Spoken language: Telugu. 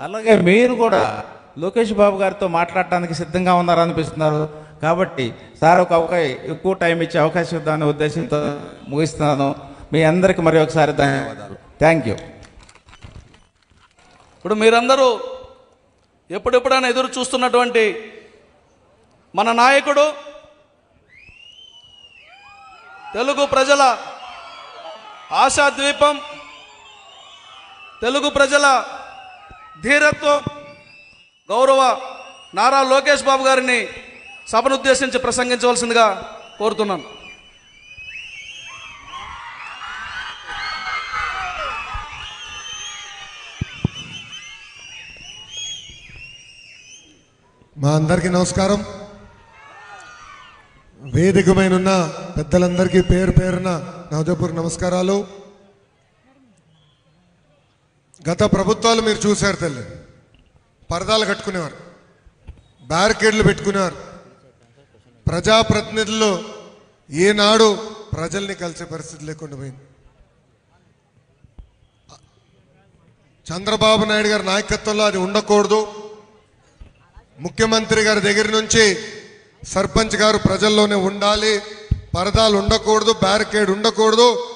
అలాగే మీరు కూడా లోకేష్ బాబు గారితో మాట్లాడటానికి సిద్ధంగా ఉన్నారు అనిపిస్తున్నారు కాబట్టి సార్ ఒక అవకాశం ఎక్కువ టైం ఇచ్చే అవకాశం ఇద్దామనే ఉద్దేశంతో ముగిస్తున్నాను. మీ అందరికీ మరి ఒకసారి ధన్యవాదాలు. థ్యాంక్ యూ ఇప్పుడు మీరందరూ ఎప్పుడెప్పుడైనా ఎదురు చూస్తున్నటువంటి మన నాయకుడు తెలుగు ప్రజల ఆశాద్వీపం తెలుగు ప్రజల ధీరత్వం గౌరవ నారా లోకేష్ బాబు గారిని సభను ఉద్దేశించి ప్రసంగించవలసిందిగా కోరుతున్నాను. మా అందరికీ నమస్కారం. వేదికమైన ఉన్న పెద్దలందరికీ పేరు పేరున నా నమస్కారాలు. గత ప్రభుత్వాలు మీరు చూశారు తల్లి. పరదాలు కట్టుకునేవారు. బ్యారికేడ్లు పెట్టుకునేవారు. ప్రజాప్రతినిధులు ఏనాడు ప్రజల్ని కలిసే పరిస్థితి లేకుండా పోయింది. చంద్రబాబు నాయుడు గారి నాయకత్వంలో అది ఉండకూడదు. ముఖ్యమంత్రి గారి దగ్గర నుంచి సర్పంచ్ గారు ప్రజల్లోనే ఉండాలి. పరదాలు ఉండకూడదు బ్యారికేడ్ ఉండకూడదు.